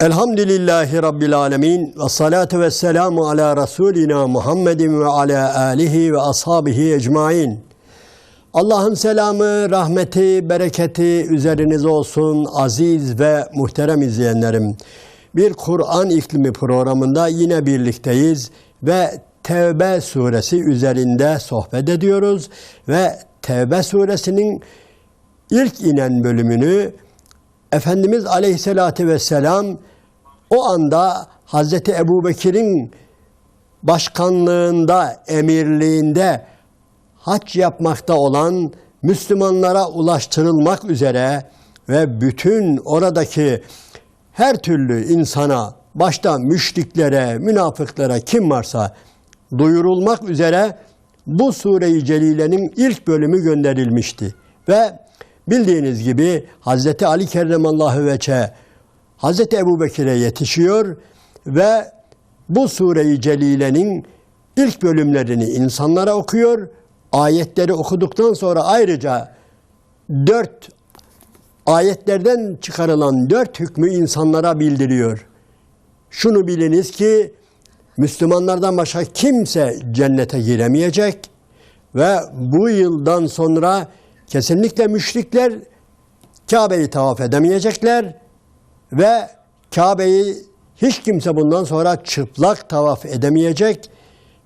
Elhamdülillahi Rabbil Alemin ve salatu ve selamu ala Resulina Muhammedin ve ala alihi ve ashabihi ecmain. Allah'ın selamı, rahmeti, bereketi üzerinize olsun aziz ve muhterem izleyenlerim. Bir Kur'an iklimi programında yine birlikteyiz ve Tevbe suresi üzerinde sohbet ediyoruz ve Tevbe suresinin ilk inen bölümünü Efendimiz Aleyhisselatü Vesselam o anda Hazreti Ebu Bekir'in başkanlığında, emirliğinde hac yapmakta olan Müslümanlara ulaştırılmak üzere ve bütün oradaki her türlü insana, başta müşriklere, münafıklara kim varsa duyurulmak üzere bu sure-i celilenin ilk bölümü gönderilmişti. Ve bildiğiniz gibi Hazreti Ali Kerremallahu Veçe Hazreti Ebu Bekir'e yetişiyor ve bu sure-i celilenin ilk bölümlerini insanlara okuyor. Ayetleri okuduktan sonra ayrıca dört ayetlerden çıkarılan dört hükmü insanlara bildiriyor. Şunu biliniz ki Müslümanlardan başka kimse cennete giremeyecek ve bu yıldan sonra kesinlikle müşrikler Kabe'yi tavaf edemeyecekler ve Kabe'yi hiç kimse bundan sonra çıplak tavaf edemeyecek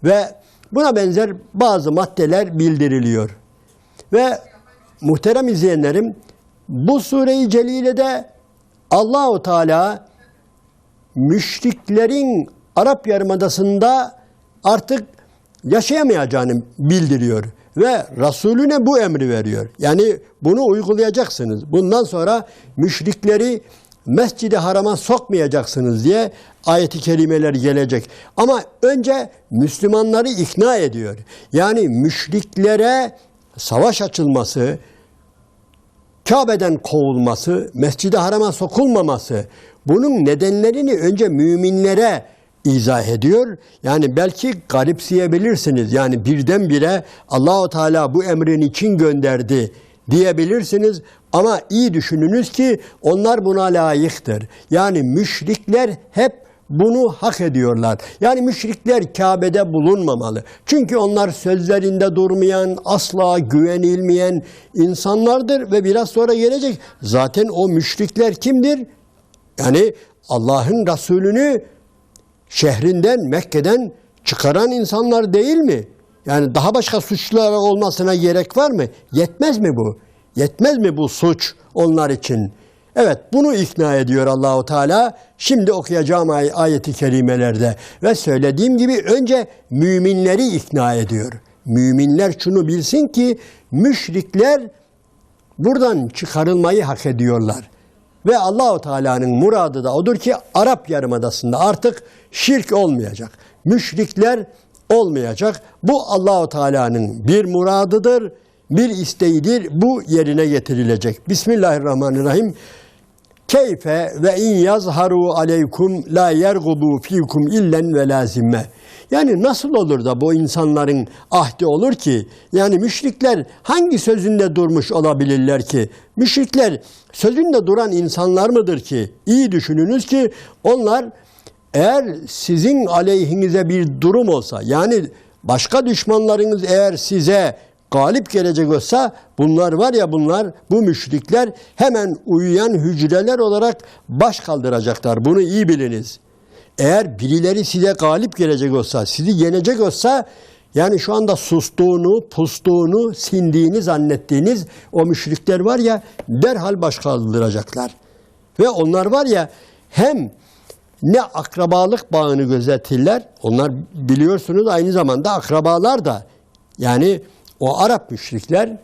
ve buna benzer bazı maddeler bildiriliyor. Ve muhterem izleyenlerim bu sure-i celilede Allahu Teala müşriklerin Arap Yarımadası'nda artık yaşayamayacağını bildiriyor ve Resulüne bu emri veriyor. Yani bunu uygulayacaksınız. Bundan sonra müşrikleri Mescid-i Haram'a sokmayacaksınız diye ayeti kelimeler gelecek. Ama önce Müslümanları ikna ediyor. Yani müşriklere savaş açılması, Kabe'den kovulması, Mescid-i Haram'a sokulmaması, bunun nedenlerini önce müminlere izah ediyor. Yani belki garipseyebilirsiniz. Yani birdenbire Allahu Teala bu emrin için gönderdi diyebilirsiniz. Ama iyi düşününüz ki onlar buna layıktır. Yani müşrikler hep bunu hak ediyorlar. Yani müşrikler Kabe'de bulunmamalı. Çünkü onlar sözlerinde durmayan, asla güvenilmeyen insanlardır ve biraz sonra gelecek. Zaten o müşrikler kimdir? Yani Allah'ın Resulünü şehrinden, Mekke'den çıkaran insanlar değil mi? Yani daha başka suçlar olmasına gerek var mı? Yetmez mi bu? Yetmez mi bu suç onlar için? Evet bunu ikna ediyor Allahu Teala. Şimdi okuyacağım ay- ayeti kerimelerde ve söylediğim gibi önce müminleri ikna ediyor. Müminler şunu bilsin ki müşrikler buradan çıkarılmayı hak ediyorlar. Ve Allahu Teala'nın muradı da odur ki Arap Yarımadası'nda artık şirk olmayacak. Müşrikler olmayacak. Bu Allahu Teala'nın bir muradıdır, bir isteğidir. Bu yerine getirilecek. Bismillahirrahmanirrahim. Keyfe ve in yazharu aleykum la yergubu fikum illen ve lazimme. Yani nasıl olur da bu insanların ahdi olur ki? Yani müşrikler hangi sözünde durmuş olabilirler ki? Müşrikler sözünde duran insanlar mıdır ki? İyi düşününüz ki onlar eğer sizin aleyhinize bir durum olsa yani başka düşmanlarınız eğer size galip gelecek olsa bunlar var ya bunlar bu müşrikler hemen uyuyan hücreler olarak baş kaldıracaklar. Bunu iyi biliniz. Eğer birileri size galip gelecek olsa, sizi yenecek olsa yani şu anda sustuğunu, pustuğunu, sindiğini zannettiğiniz o müşrikler var ya derhal baş kaldıracaklar. Ve onlar var ya hem ne akrabalık bağını gözetirler. Onlar biliyorsunuz aynı zamanda akrabalar da. Yani o Arap müşrikler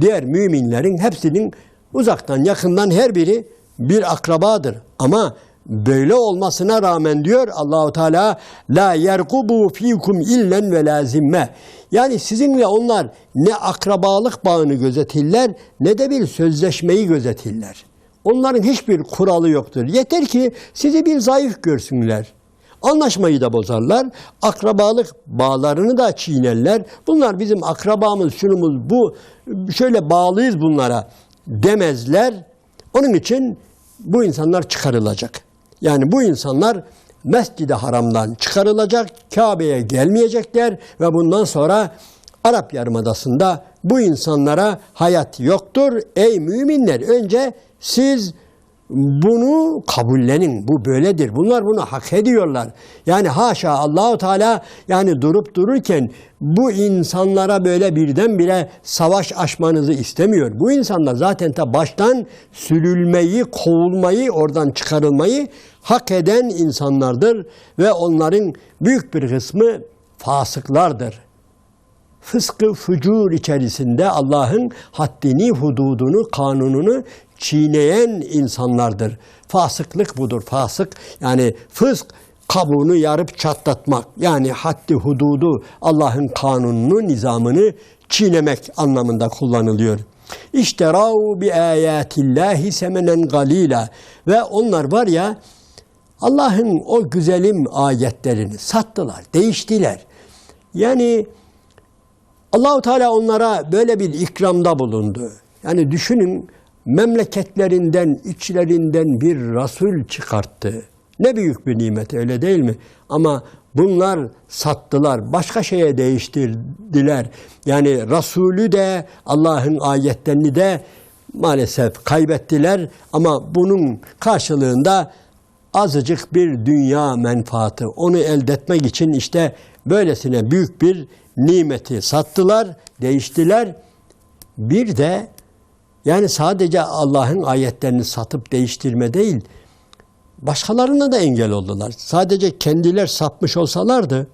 diğer müminlerin hepsinin uzaktan yakından her biri bir akrabadır. Ama böyle olmasına rağmen diyor Allahu Teala la yerkubu fikum illen ve lazimme. Yani sizinle onlar ne akrabalık bağını gözetirler ne de bir sözleşmeyi gözetirler. Onların hiçbir kuralı yoktur. Yeter ki sizi bir zayıf görsünler. Anlaşmayı da bozarlar. Akrabalık bağlarını da çiğnerler. Bunlar bizim akrabamız, şunumuz, bu şöyle bağlıyız bunlara demezler. Onun için bu insanlar çıkarılacak. Yani bu insanlar Mescid-i Haram'dan çıkarılacak, Kabe'ye gelmeyecekler ve bundan sonra Arap Yarımadası'nda bu insanlara hayat yoktur. Ey müminler önce siz bunu kabullenin. Bu böyledir. Bunlar bunu hak ediyorlar. Yani haşa Allahu Teala yani durup dururken bu insanlara böyle birdenbire savaş açmanızı istemiyor. Bu insanlar zaten ta baştan sürülmeyi, kovulmayı, oradan çıkarılmayı hak eden insanlardır ve onların büyük bir kısmı fasıklardır fıskı fücur içerisinde Allah'ın haddini, hududunu, kanununu çiğneyen insanlardır. Fasıklık budur. Fasık yani fısk kabuğunu yarıp çatlatmak. Yani haddi hududu Allah'ın kanununu, nizamını çiğnemek anlamında kullanılıyor. İşterav bi ayatillahi semenen galila ve onlar var ya Allah'ın o güzelim ayetlerini sattılar, değiştiler. Yani Allahu Teala onlara böyle bir ikramda bulundu. Yani düşünün memleketlerinden, içlerinden bir Resul çıkarttı. Ne büyük bir nimet öyle değil mi? Ama bunlar sattılar, başka şeye değiştirdiler. Yani Resulü de Allah'ın ayetlerini de maalesef kaybettiler ama bunun karşılığında azıcık bir dünya menfaati onu elde etmek için işte böylesine büyük bir nimeti sattılar, değiştiler. Bir de yani sadece Allah'ın ayetlerini satıp değiştirme değil, başkalarına da engel oldular. Sadece kendiler sapmış olsalardı,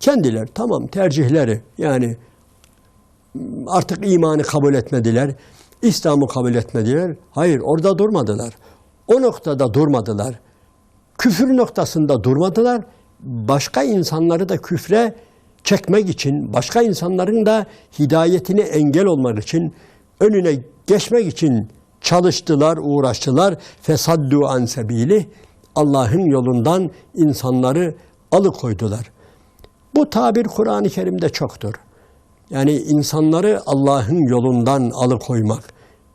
kendiler tamam tercihleri yani artık imanı kabul etmediler, İslam'ı kabul etmediler. Hayır orada durmadılar. O noktada durmadılar. Küfür noktasında durmadılar. Başka insanları da küfre çekmek için, başka insanların da hidayetine engel olmak için, önüne geçmek için çalıştılar, uğraştılar. Fesaddu an sebili Allah'ın yolundan insanları alıkoydular. Bu tabir Kur'an-ı Kerim'de çoktur. Yani insanları Allah'ın yolundan alıkoymak,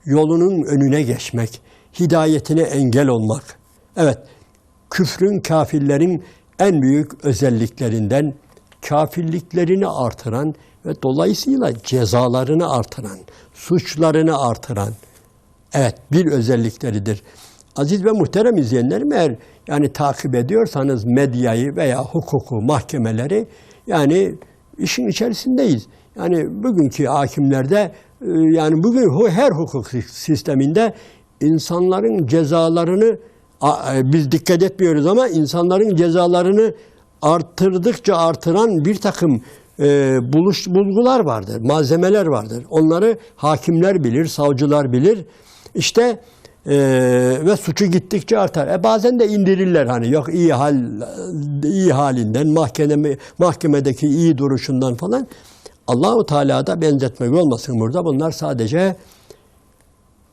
yolunun önüne geçmek, hidayetine engel olmak. Evet, küfrün, kafirlerin en büyük özelliklerinden kafirliklerini artıran ve dolayısıyla cezalarını artıran, suçlarını artıran evet bir özellikleridir. Aziz ve muhterem izleyenlerim eğer yani takip ediyorsanız medyayı veya hukuku, mahkemeleri yani işin içerisindeyiz. Yani bugünkü hakimlerde e, yani bugün her hukuk sisteminde insanların cezalarını e, biz dikkat etmiyoruz ama insanların cezalarını arttırdıkça artıran bir takım e, buluş bulgular vardır, malzemeler vardır. Onları hakimler bilir, savcılar bilir. İşte e, ve suçu gittikçe artar. E bazen de indirirler hani yok iyi hal iyi halinden, mahkeme mahkemedeki iyi duruşundan falan. Allahu Teala'da benzetmek olmasın burada. Bunlar sadece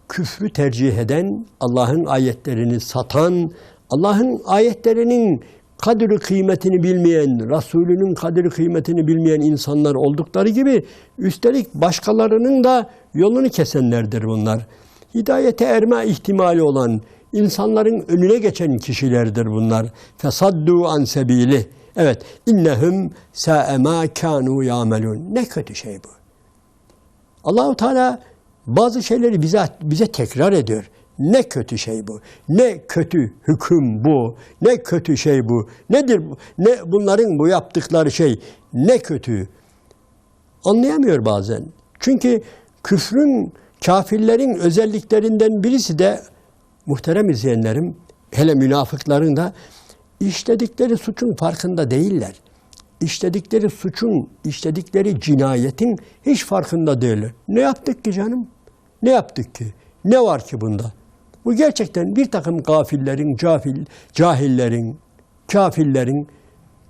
küfrü tercih eden, Allah'ın ayetlerini satan, Allah'ın ayetlerinin kadri kıymetini bilmeyen, Resulünün kadri kıymetini bilmeyen insanlar oldukları gibi üstelik başkalarının da yolunu kesenlerdir bunlar. Hidayete erme ihtimali olan, insanların önüne geçen kişilerdir bunlar. Fesaddu an sebili. Evet, innehum sa'ema kanu yamelun. Ne kötü şey bu. Allahu Teala bazı şeyleri bize bize tekrar ediyor. Ne kötü şey bu. Ne kötü hüküm bu. Ne kötü şey bu. Nedir bu? Ne bunların bu yaptıkları şey ne kötü. Anlayamıyor bazen. Çünkü küfrün, kafirlerin özelliklerinden birisi de muhterem izleyenlerim, hele münafıkların da işledikleri suçun farkında değiller. İşledikleri suçun, işledikleri cinayetin hiç farkında değiller. Ne yaptık ki canım? Ne yaptık ki? Ne var ki bunda? Bu gerçekten bir takım gafillerin, cahil, cahillerin, kafirlerin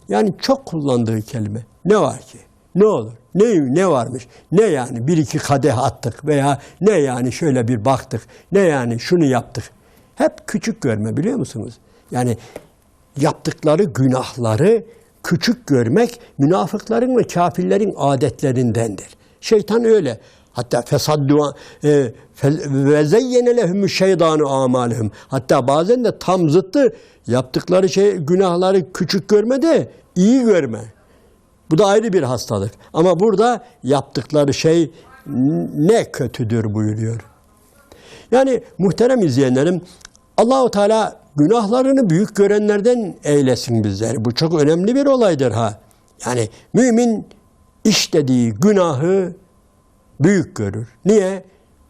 yani çok kullandığı kelime. Ne var ki? Ne olur? Ne, ne varmış? Ne yani bir iki kadeh attık veya ne yani şöyle bir baktık. Ne yani şunu yaptık. Hep küçük görme biliyor musunuz? Yani yaptıkları günahları küçük görmek münafıkların ve kafirlerin adetlerindendir. Şeytan öyle. Hatta fesaddu e, ve zeyyene lehumü şeytanu amalihim. Hatta bazen de tam zıttı yaptıkları şey günahları küçük görme de iyi görme. Bu da ayrı bir hastalık. Ama burada yaptıkları şey ne kötüdür buyuruyor. Yani muhterem izleyenlerim Allahu Teala günahlarını büyük görenlerden eylesin bizleri. Bu çok önemli bir olaydır ha. Yani mümin işlediği günahı büyük görür. Niye?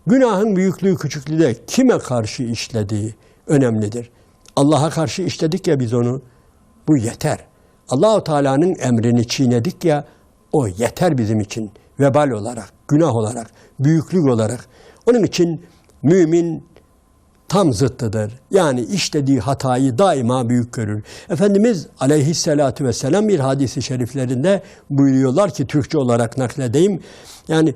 Günahın büyüklüğü küçüklüğü de kime karşı işlediği önemlidir. Allah'a karşı işledik ya biz onu. Bu yeter. Allahu Teala'nın emrini çiğnedik ya o yeter bizim için vebal olarak, günah olarak, büyüklük olarak. Onun için mümin tam zıttıdır. Yani işlediği hatayı daima büyük görür. Efendimiz aleyhissalatu vesselam bir hadisi şeriflerinde buyuruyorlar ki Türkçe olarak nakledeyim. Yani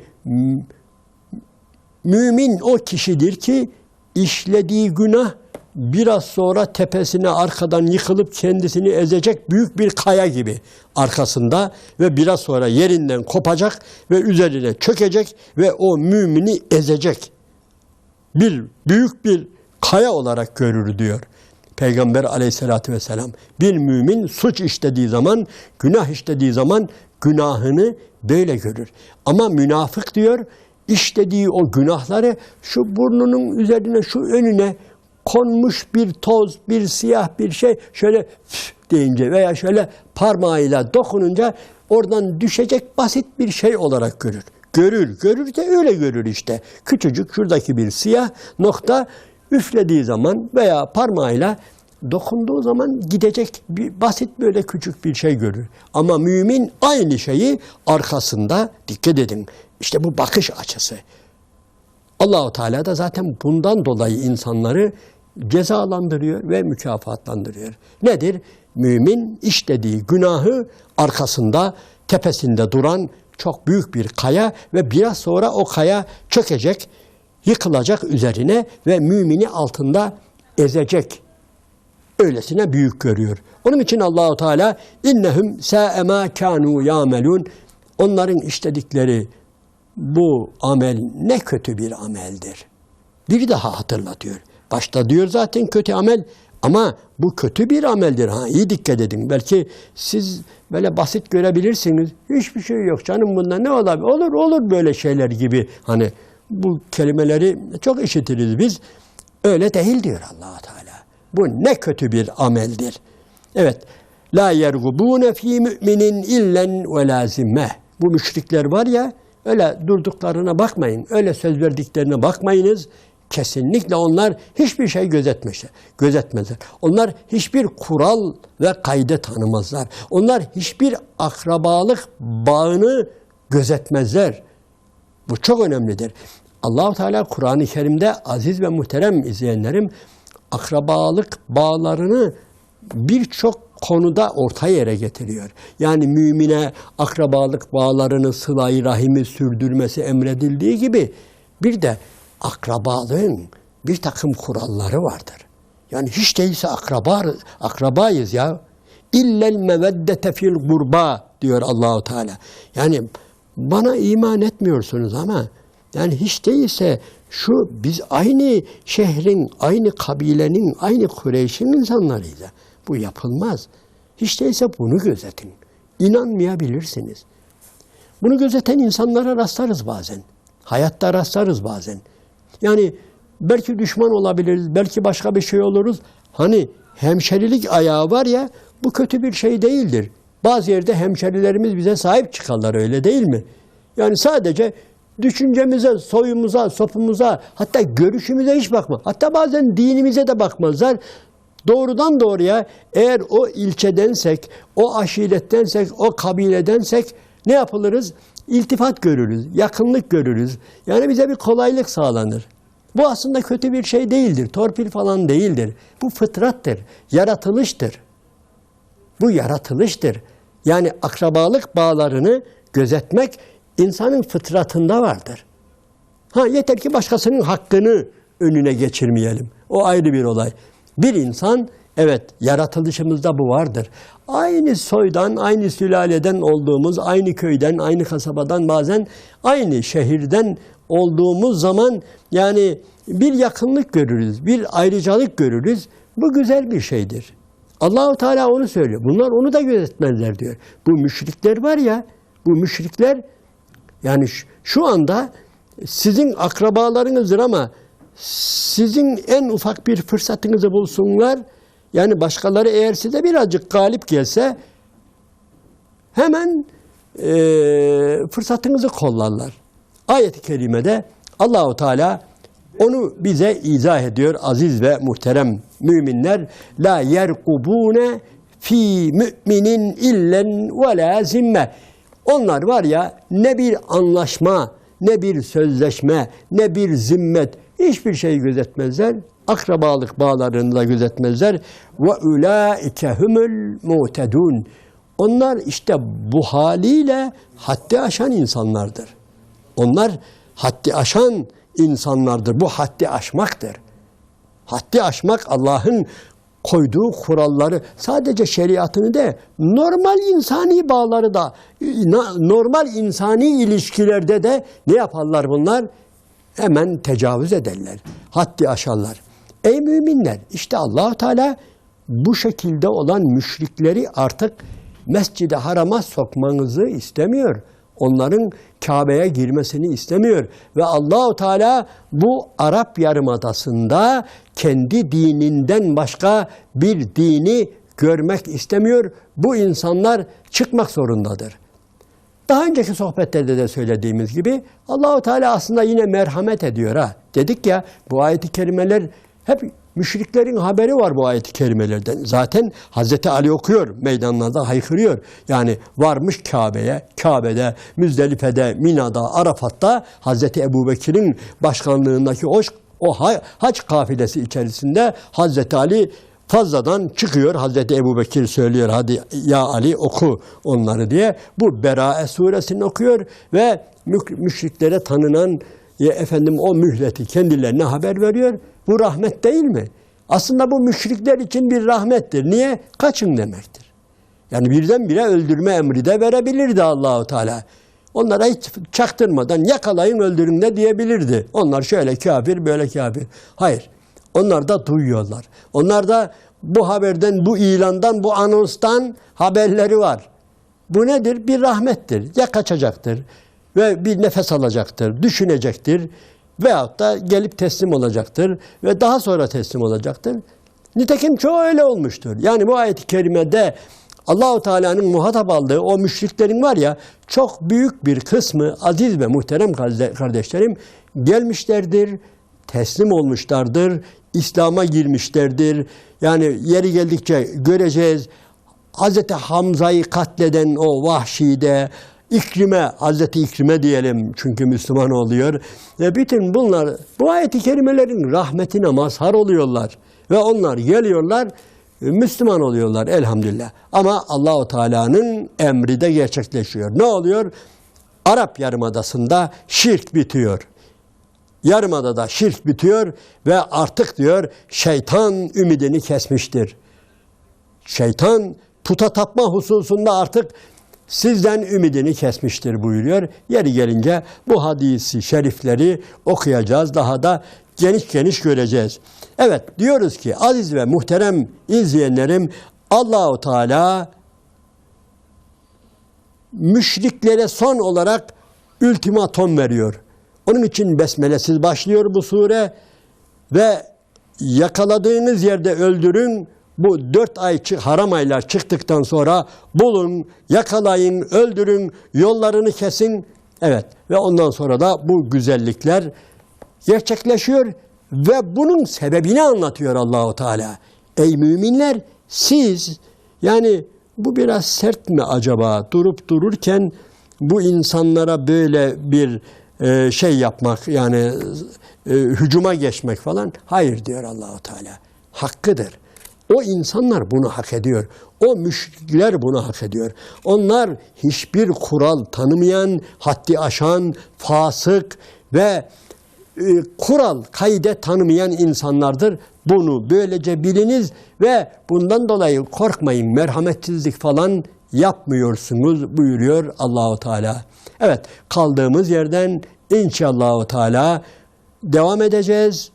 mümin o kişidir ki işlediği günah biraz sonra tepesine arkadan yıkılıp kendisini ezecek büyük bir kaya gibi arkasında ve biraz sonra yerinden kopacak ve üzerine çökecek ve o mümini ezecek bir büyük bir kaya olarak görür diyor. Peygamber aleyhissalatü vesselam bir mümin suç işlediği zaman, günah işlediği zaman günahını böyle görür. Ama münafık diyor işlediği o günahları şu burnunun üzerine, şu önüne konmuş bir toz, bir siyah bir şey şöyle deyince veya şöyle parmağıyla dokununca oradan düşecek basit bir şey olarak görür. Görür, görür de öyle görür işte. Küçücük şuradaki bir siyah nokta üflediği zaman veya parmağıyla dokunduğu zaman gidecek bir basit böyle küçük bir şey görür. Ama mümin aynı şeyi arkasında dikkat edin. İşte bu bakış açısı. Allahu Teala da zaten bundan dolayı insanları cezalandırıyor ve mükafatlandırıyor. Nedir? Mümin işlediği günahı arkasında, tepesinde duran çok büyük bir kaya ve biraz sonra o kaya çökecek, yıkılacak üzerine ve mümini altında ezecek. Öylesine büyük görüyor. Onun için Allahu Teala innehum sa'ema kanu yamelun onların işledikleri bu amel ne kötü bir ameldir. Bir daha hatırlatıyor. Başta diyor zaten kötü amel ama bu kötü bir ameldir. Ha iyi dikkat edin. Belki siz böyle basit görebilirsiniz. Hiçbir şey yok canım bunda ne olabilir? Olur olur böyle şeyler gibi. Hani bu kelimeleri çok işitiriz biz. Öyle değil diyor allah Teala. Bu ne kötü bir ameldir. Evet. La yergubune fi müminin illen ve lazime. Bu müşrikler var ya öyle durduklarına bakmayın. Öyle söz verdiklerine bakmayınız. Kesinlikle onlar hiçbir şey gözetmişler, gözetmezler. Onlar hiçbir kural ve kaydı tanımazlar. Onlar hiçbir akrabalık bağını gözetmezler. Bu çok önemlidir. Allahu Teala Kur'an-ı Kerim'de aziz ve muhterem izleyenlerim akrabalık bağlarını birçok konuda orta yere getiriyor. Yani mümine akrabalık bağlarını sıla-i rahimi sürdürmesi emredildiği gibi bir de akrabalığın bir takım kuralları vardır. Yani hiç değilse akraba, akrabayız ya. İllel meveddete fil gurba diyor Allahu Teala. Yani bana iman etmiyorsunuz ama yani hiç değilse şu biz aynı şehrin, aynı kabilenin, aynı Kureyş'in insanlarıyız. Bu yapılmaz. Hiç değilse bunu gözetin. İnanmayabilirsiniz. Bunu gözeten insanlara rastlarız bazen. Hayatta rastlarız bazen. Yani belki düşman olabiliriz, belki başka bir şey oluruz. Hani hemşerilik ayağı var ya, bu kötü bir şey değildir. Bazı yerde hemşerilerimiz bize sahip çıkarlar öyle değil mi? Yani sadece düşüncemize, soyumuza, sopumuza, hatta görüşümüze hiç bakma. Hatta bazen dinimize de bakmazlar. Doğrudan doğruya eğer o ilçedensek, o aşirettensek, o kabiledensek ne yapılırız? İltifat görürüz, yakınlık görürüz. Yani bize bir kolaylık sağlanır. Bu aslında kötü bir şey değildir, torpil falan değildir. Bu fıtrattır, yaratılıştır. Bu yaratılıştır. Yani akrabalık bağlarını gözetmek insanın fıtratında vardır. Ha yeter ki başkasının hakkını önüne geçirmeyelim. O ayrı bir olay. Bir insan evet yaratılışımızda bu vardır. Aynı soydan, aynı sülaleden olduğumuz, aynı köyden, aynı kasabadan bazen aynı şehirden olduğumuz zaman yani bir yakınlık görürüz, bir ayrıcalık görürüz. Bu güzel bir şeydir. Allahu Teala onu söylüyor. Bunlar onu da gözetmezler diyor. Bu müşrikler var ya, bu müşrikler yani şu anda sizin akrabalarınızdır ama sizin en ufak bir fırsatınızı bulsunlar. Yani başkaları eğer size birazcık galip gelse hemen eee, fırsatınızı kollarlar. Ayet-i kerimede Allahu Teala onu bize izah ediyor aziz ve muhterem müminler. La yerkubune fi müminin illen ve la zimme. Onlar var ya ne bir anlaşma, ne bir sözleşme, ne bir zimmet hiçbir şey gözetmezler. Akrabalık bağlarını da gözetmezler. Ve ulaike humul mu'tedun. Onlar işte bu haliyle haddi aşan insanlardır. Onlar haddi aşan insanlardır. Bu haddi aşmaktır. Haddi aşmak Allah'ın koyduğu kuralları sadece şeriatını de normal insani bağları da normal insani ilişkilerde de ne yaparlar bunlar? Hemen tecavüz ederler. Haddi aşarlar. Ey müminler işte allah Teala bu şekilde olan müşrikleri artık Mescid-i Haram'a sokmanızı istemiyor. Onların Kabe'ye girmesini istemiyor ve Allahu Teala bu Arap Yarımadası'nda kendi dininden başka bir dini görmek istemiyor. Bu insanlar çıkmak zorundadır. Daha önceki sohbetlerde de söylediğimiz gibi Allahu Teala aslında yine merhamet ediyor ha. Dedik ya bu ayeti kerimeler hep müşriklerin haberi var bu ayeti kerimelerden. Zaten Hazreti Ali okuyor, meydanlarda haykırıyor. Yani varmış Kabe'ye, Kabe'de, Müzdelife'de, Mina'da, Arafat'ta Hazreti Ebubekir'in başkanlığındaki o, o ha- hac kafilesi içerisinde Hazreti Ali fazladan çıkıyor. Hazreti Ebu Bekir söylüyor hadi ya Ali oku onları diye. Bu Berae suresini okuyor ve mü- müşriklere tanınan ya efendim o mühleti kendilerine haber veriyor. Bu rahmet değil mi? Aslında bu müşrikler için bir rahmettir. Niye? Kaçın demektir. Yani birdenbire öldürme emri de verebilirdi Allahu Teala. Onlara hiç çaktırmadan yakalayın öldürün de diyebilirdi. Onlar şöyle kafir böyle kafir. Hayır. Onlar da duyuyorlar. Onlar da bu haberden, bu ilandan, bu anonstan haberleri var. Bu nedir? Bir rahmettir. Ya kaçacaktır ve bir nefes alacaktır, düşünecektir veyahut da gelip teslim olacaktır ve daha sonra teslim olacaktır. Nitekim çoğu öyle olmuştur. Yani bu ayet-i kerimede Allahu Teala'nın muhatap aldığı o müşriklerin var ya çok büyük bir kısmı aziz ve muhterem karde- kardeşlerim gelmişlerdir, teslim olmuşlardır, İslam'a girmişlerdir. Yani yeri geldikçe göreceğiz. Hazreti Hamza'yı katleden o vahşide, İkrime, Hazreti İkrime diyelim çünkü Müslüman oluyor. Ve bütün bunlar bu ayeti kerimelerin rahmetine mazhar oluyorlar. Ve onlar geliyorlar, Müslüman oluyorlar elhamdülillah. Ama Allahu Teala'nın emri de gerçekleşiyor. Ne oluyor? Arap Yarımadası'nda şirk bitiyor. Yarımada'da şirk bitiyor ve artık diyor şeytan ümidini kesmiştir. Şeytan puta tapma hususunda artık sizden ümidini kesmiştir buyuruyor. Yeri gelince bu hadisi şerifleri okuyacağız. Daha da geniş geniş göreceğiz. Evet diyoruz ki aziz ve muhterem izleyenlerim Allahu Teala müşriklere son olarak ultimatom veriyor. Onun için besmelesiz başlıyor bu sure ve yakaladığınız yerde öldürün. Bu dört ay haram aylar çıktıktan sonra bulun, yakalayın, öldürün, yollarını kesin. Evet ve ondan sonra da bu güzellikler gerçekleşiyor ve bunun sebebini anlatıyor Allahu Teala. Ey müminler siz yani bu biraz sert mi acaba durup dururken bu insanlara böyle bir e, şey yapmak yani e, hücuma geçmek falan hayır diyor Allahu Teala. Hakkıdır. O insanlar bunu hak ediyor. O müşrikler bunu hak ediyor. Onlar hiçbir kural tanımayan, haddi aşan, fasık ve e, kural, kaide tanımayan insanlardır. Bunu böylece biliniz ve bundan dolayı korkmayın, merhametsizlik falan yapmıyorsunuz buyuruyor Allahu Teala. Evet, kaldığımız yerden İnşallah Teala devam edeceğiz.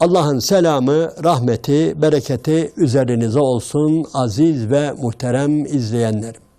Allah'ın selamı, rahmeti, bereketi üzerinize olsun aziz ve muhterem izleyenlerim.